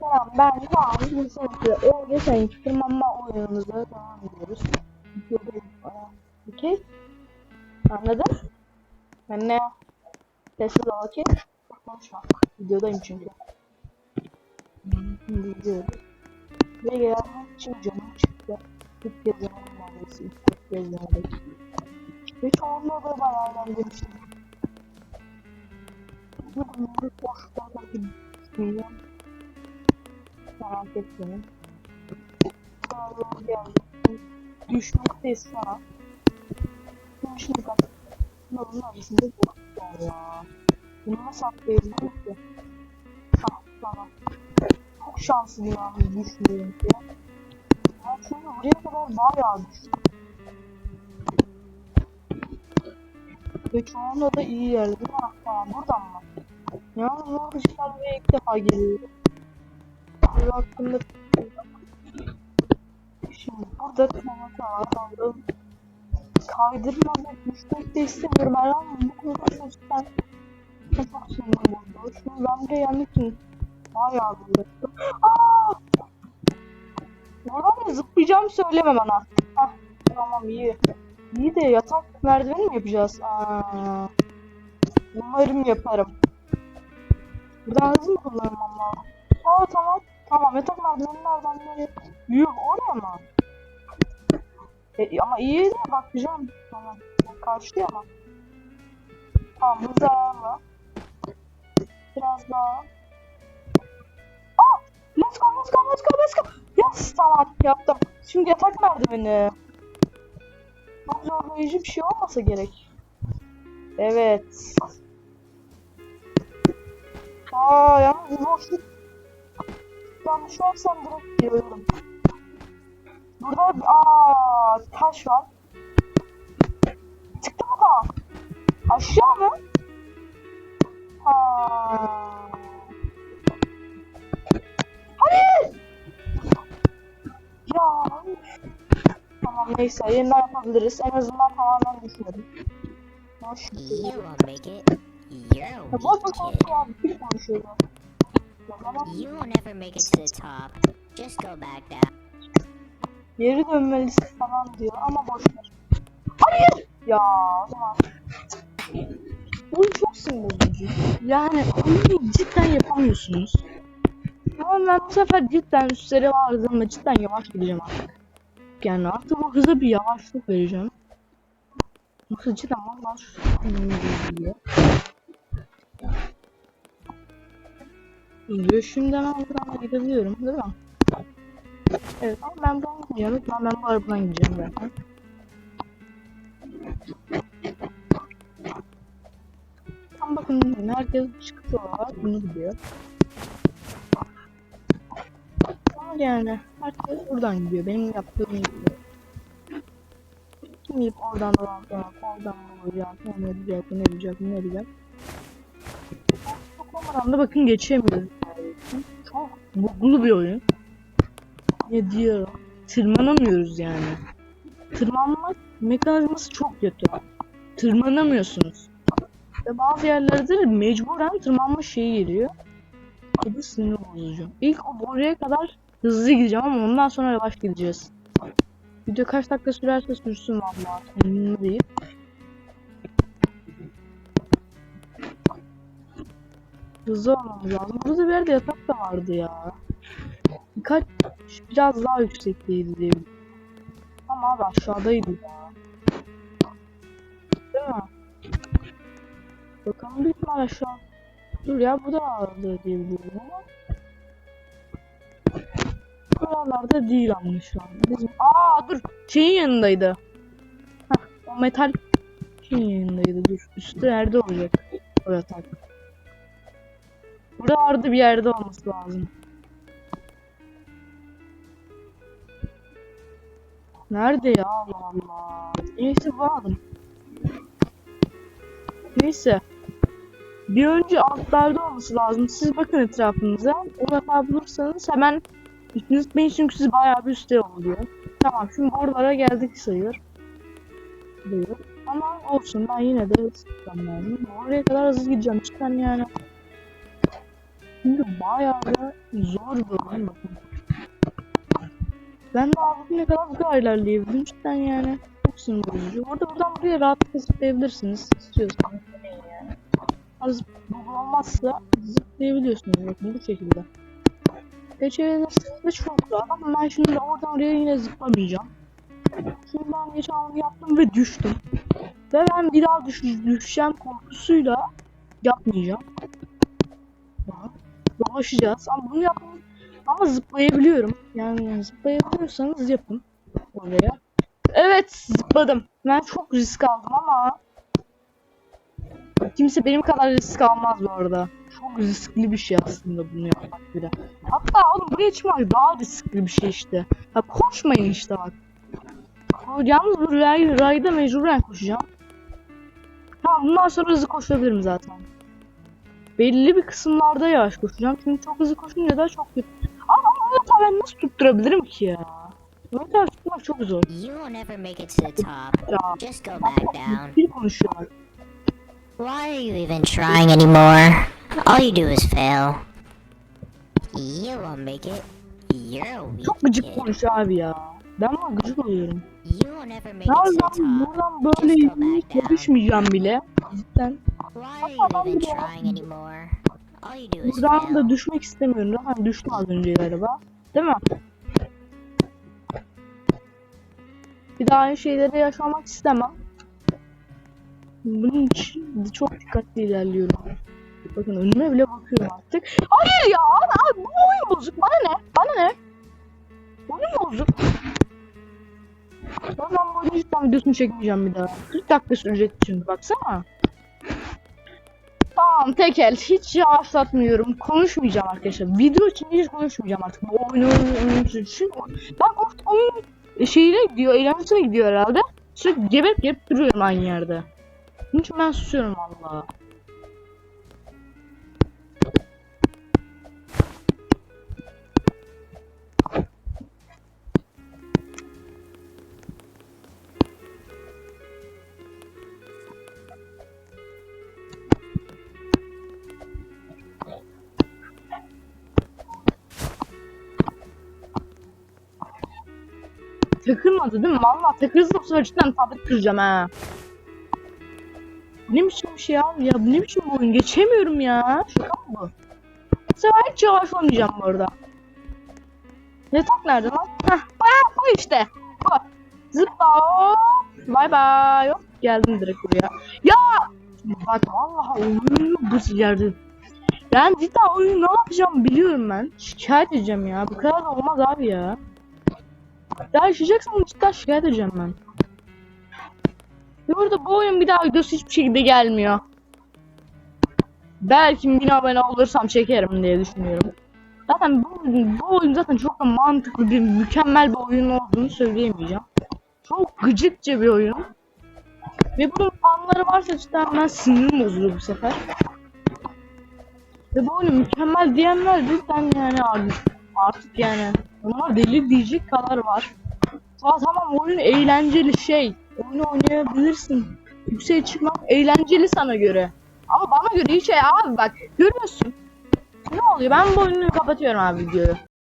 Tamam ben şu an bu sınıfı o geçen tırmanma oyunumuza devam ediyoruz. Okey. Anladın? Ben ne? Sessiz ol okey. Konuşma. Videodayım çünkü. Gidiyoruz. Ve gelmek için canım çıktı. İlk kez neredeyse. İlk kez. Ve çoğunluğu da bayağı eğlendirmiştim. Bu bunları boşluğa gitmeyeceğim. Merak etmeyin. Sağlığa geldim. Düşmekteyiz şu an. Düşmek bak. Yolun arasında boşluk ya. Bunu nasıl atlayabilirim ki? Ah tamam. Çok şanslıyım yalnız düşmeyeyim diye. Ben çünkü buraya kadar bayağı düştüm. Ve çoğunda da iyi yerdi. Ha, tamam buradan mı? Yalnız o dışarı buraya ilk defa geliyorum. Bu hakkında Şimdi burada kanata aldım. Kaydırmadan düşmek de istemiyorum. Ama bu konuda cidden çok sinirim bozdu. Şimdi ben buraya gelmek için bayağı uğraştım. Aaa! Oradan da zıplayacağım söyleme bana. Heh, tamam iyi. İyi de yatak merdiveni mi yapacağız? Aa, umarım yaparım. Buradan hızlı mı kullanmam lazım? Aa tamam. Tamam yatak merdiveni nereden nereye? Yuh oraya mı? E, ama iyi de bakacağım. Tamam. Karşıya ama. Tamam hızlı ayarla. Biraz daha. Aa! Let's go let's go let's go let's go. Yes tamam yaptım. Şimdi yatak merdiveni. Çok zorlayıcı bir şey olmasa gerek. Evet. Aa yalnız boşluk. An sen direkt giriyorum. Burada aa taş var. Çıktı mı da? Aşağı mı? Ha. Hadi! Ya. Tamam neyse yeniden yapabiliriz. En azından tamamen düşmedim. A Ya boş boş konuşuyor You will never make it to the top. Just go back down. Geri dönmelisin falan diyor ama boş ver. Hayır! Ya tamam. Oyun çok sinir. Yani oyunu cidden yapamıyorsunuz. Ama ben bu sefer cidden üstlere vardığımda cidden yavaş gideceğim artık. Yani artık bu hıza bir yavaşlık vereceğim. Yoksa cidden valla şu gidiyor. Buradan da gidebiliyorum değil mi? Evet ama ben buradan gideceğim. Ben, ben bu arabadan gideceğim zaten. Tam bakın herkes çıktı olarak bunu gidiyor. Ama yani herkes buradan gidiyor. Benim yaptığım gidiyor. Kim gidip oradan dolanacak, oradan olacak, ne edecek, ne edecek, ne olmadan da bakın geçemiyoruz. Çok buglu bir oyun. Ne diyorum? Tırmanamıyoruz yani. Tırmanmak mekanizması çok kötü. Tırmanamıyorsunuz. Ve bazı yerlerde mecburen tırmanma şeyi geliyor. Bu da sinir bozucu. İlk o oraya kadar hızlı gideceğim ama ondan sonra yavaş gideceğiz. Video kaç dakika sürerse sürsün vallahi. Önemli değil. Hızlı olmamız lazım. Burada bir yerde yatak da vardı ya. Birkaç biraz daha yüksekteydi diye. Ama abi aşağıdaydı ya. Değil mi? Bakalım büyük ihtimal aşağı. Dur ya bu da vardı diye biliyorum ama. Buralarda değil ama şu an. Bizim... Aa dur şeyin yanındaydı. Heh, o metal şeyin yanındaydı dur. Üstte nerede olacak o yatak? Burada vardı bir yerde olması lazım. Nerede ya Allah Allah. Neyse bulamadım. Neyse. Bir önce altlarda olması lazım. Siz bakın etrafınıza. O defa bulursanız hemen üstünüz ben çünkü siz bayağı bir üstte oluyor. Tamam şimdi oralara geldik sayılır. Buyur. Ama olsun ben yine de lazım. Oraya kadar hızlı gideceğim cidden yani. Çünkü bayağı da zor bir oyun bakın. Ben de abi ne kadar bu kadar ilerleyebildim cidden yani. Çok sinir bozucu. Orada buradan buraya rahatlıkla zıplayabilirsiniz. İstiyorsanız deneyin yani. Az olmazsa zıplayabiliyorsunuz bakın bu şekilde. Geçebilirsiniz de çok rahat ama ben şimdi oradan oraya yine zıplamayacağım. Çünkü ben geçen onu yaptım ve düştüm. Ve ben bir daha düş düşeceğim korkusuyla yapmayacağım. Aha. Dolaşacağız ama bunu yapın ama zıplayabiliyorum. Yani zıplayabiliyorsanız yapın oraya. Evet zıpladım. Ben çok risk aldım ama kimse benim kadar risk almaz bu arada. Çok riskli bir şey aslında bunu yapmak bile. Hatta oğlum buraya çıkmak daha riskli bir şey işte. Ha koşmayın işte bak. Yalnız bu ray, rayda mecburen koşacağım. Tamam bundan sonra hızlı koşabilirim zaten. Belli bir kısımlarda yavaş koşacağım. Çünkü çok hızlı koşunca da çok kötü. Ama ama ben nasıl tutturabilirim ki ya? Mehmet tutmak çok zor. You will never make it to the top. Ya. Just go back down. Bir konuşuyorlar. Why are you even trying anymore? All you do is fail. You won't make it. You're a weak Çok gıcık konuşuyor abi ya. Ben buna gıcık oluyorum. You will never make it to the top. buradan böyle yürüyüp konuşmayacağım bile. Cidden. Why are you even trying anymore? All you do is Buradan da düşmek istemiyorum. Zaten düştüm az önce galiba. Değil mi? Bir daha aynı şeyleri yaşamak istemem. Bunun için çok dikkatli ilerliyorum. Bakın önüme bile bakıyorum artık. Hayır ya! Abi, bu oyun bozuk. Bana ne? Bana ne? Oyun bozuk. Zaman bu oyunu cidden videosunu çekmeyeceğim bir daha. 40 dakika sürecek çünkü baksana. Tamam tekel hiç yavaşlatmıyorum konuşmayacağım arkadaşlar. Video için hiç konuşmayacağım artık. Bu oyunu oyunu için. Ben korktum oyun şeyine gidiyor eğlencesine gidiyor herhalde. Sürekli geberip gelip duruyorum aynı yerde. Bunun için ben susuyorum valla takılmadı değil mi? Valla takılırsa bu sefer cidden tablet kıracağım ha. Ne biçim bir şey abi ya bu ne biçim bir oyun? Geçemiyorum ya. Şaka mı bu? Bu sefer hiç yavaş olmayacağım bu arada. Yatak nerede lan? Heh bu işte. Bu. Zıpla hop. Bay bay hop. Geldim direkt buraya. Ya! Bak vallahi oyunu bu yerde ben cidden oyunu ne yapacağım biliyorum ben. Şikayet edeceğim ya. Bu kadar da olmaz abi ya ya yaşayacaksan cidden şikayet edeceğim ben. Ve burada bu oyun bir daha videosu hiçbir şekilde gelmiyor. Belki bin abone olursam çekerim diye düşünüyorum. Zaten bu, bu oyun zaten çok da mantıklı bir mükemmel bir oyun olduğunu söyleyemeyeceğim. Çok gıcıkça bir oyun. Ve bunun fanları varsa cidden ben sinirim bozuluyor bu sefer. Ve bu oyunu mükemmel diyenler cidden yani artık, artık yani onlar deli diyecek kadar var. Aa, tamam oyun eğlenceli şey. Oyunu oynayabilirsin. Yükseğe çıkmak eğlenceli sana göre. Ama bana göre hiç şey abi bak görüyorsun. Ne oluyor? Ben bu oyunu kapatıyorum abi videoyu.